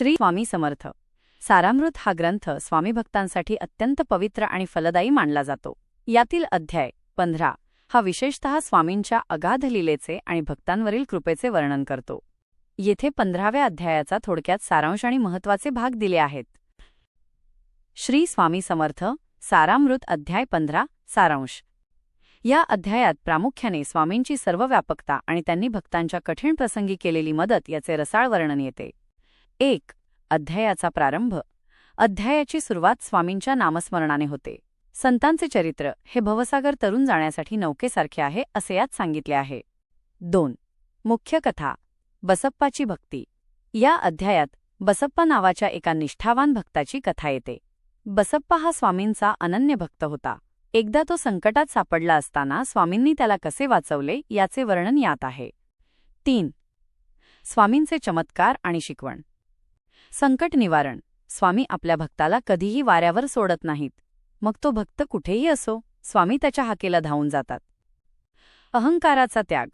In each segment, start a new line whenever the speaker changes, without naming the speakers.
श्री स्वामी समर्थ. सारामृत हा ग्रंथ स्वामी भक्तांसाठी अत्यंत पवित्र आणि फलदायी मानला जातो. यातील अध्याय पंधरा हा विशेषतः स्वामींच्या अगाध लिलेचे आणि भक्तांवरील कृपेचे वर्णन करतो. येथे पंधराव्या अध्यायाचा थोडक्यात सारांश आणि महत्त्वाचे भाग दिले आहेत. श्री स्वामी समर्थ सारामृत अध्याय पंधरा सारांश. या अध्यायात प्रामुख्याने स्वामींची सर्व व्यापकता आणि त्यांनी भक्तांच्या कठीण प्रसंगी केलेली मदत याचे रसाळ वर्णन येते. एक अध्यायाचा प्रारंभ. अध्यायाची सुरुवात स्वामींच्या नामस्मरणाने होते. संतांचे चरित्र हे भवसागर तरुण जाण्यासाठी नौकेसारखे आहे असे यात सांगितले आहे. दोन मुख्य कथा बसप्पाची भक्ती. या अध्यायात बसप्पा नावाच्या एका निष्ठावान भक्ताची कथा येते. बसप्पा हा स्वामींचा अनन्य भक्त होता. एकदा तो संकटात सापडला असताना स्वामींनी त्याला कसे वाचवले याचे वर्णन यात आहे. तीन स्वामींचे चमत्कार आणि शिकवण. संकट निवारण. स्वामी आपल्या भक्ताला कधीही वाऱ्यावर सोडत नाहीत. मग तो भक्त कुठेही असो स्वामी त्याच्या हाकेला धावून जातात. अहंकाराचा त्याग.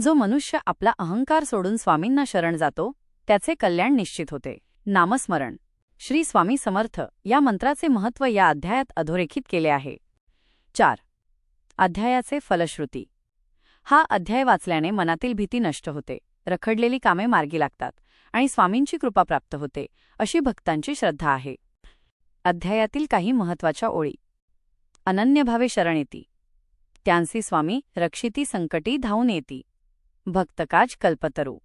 जो मनुष्य आपला अहंकार सोडून स्वामींना शरण जातो त्याचे कल्याण निश्चित होते. नामस्मरण. श्री स्वामी समर्थ या मंत्राचे महत्त्व या अध्यायात अधोरेखित केले आहे. चार. अध्यायाचे फलश्रुती. हा अध्याय वाचल्याने मनातील भीती नष्ट होते. रखडलेली कामे मार्गी लागतात. आणि स्वामींची कृपा प्राप्त होते अशी भक्तांची श्रद्धा आहे. अध्यायातील काही महत्त्वाच्या ओळी. अनन्यभावे शरण येती. त्यांसी स्वामी रक्षिती संकटी धावून येती. भक्तकाज कल्पतरू.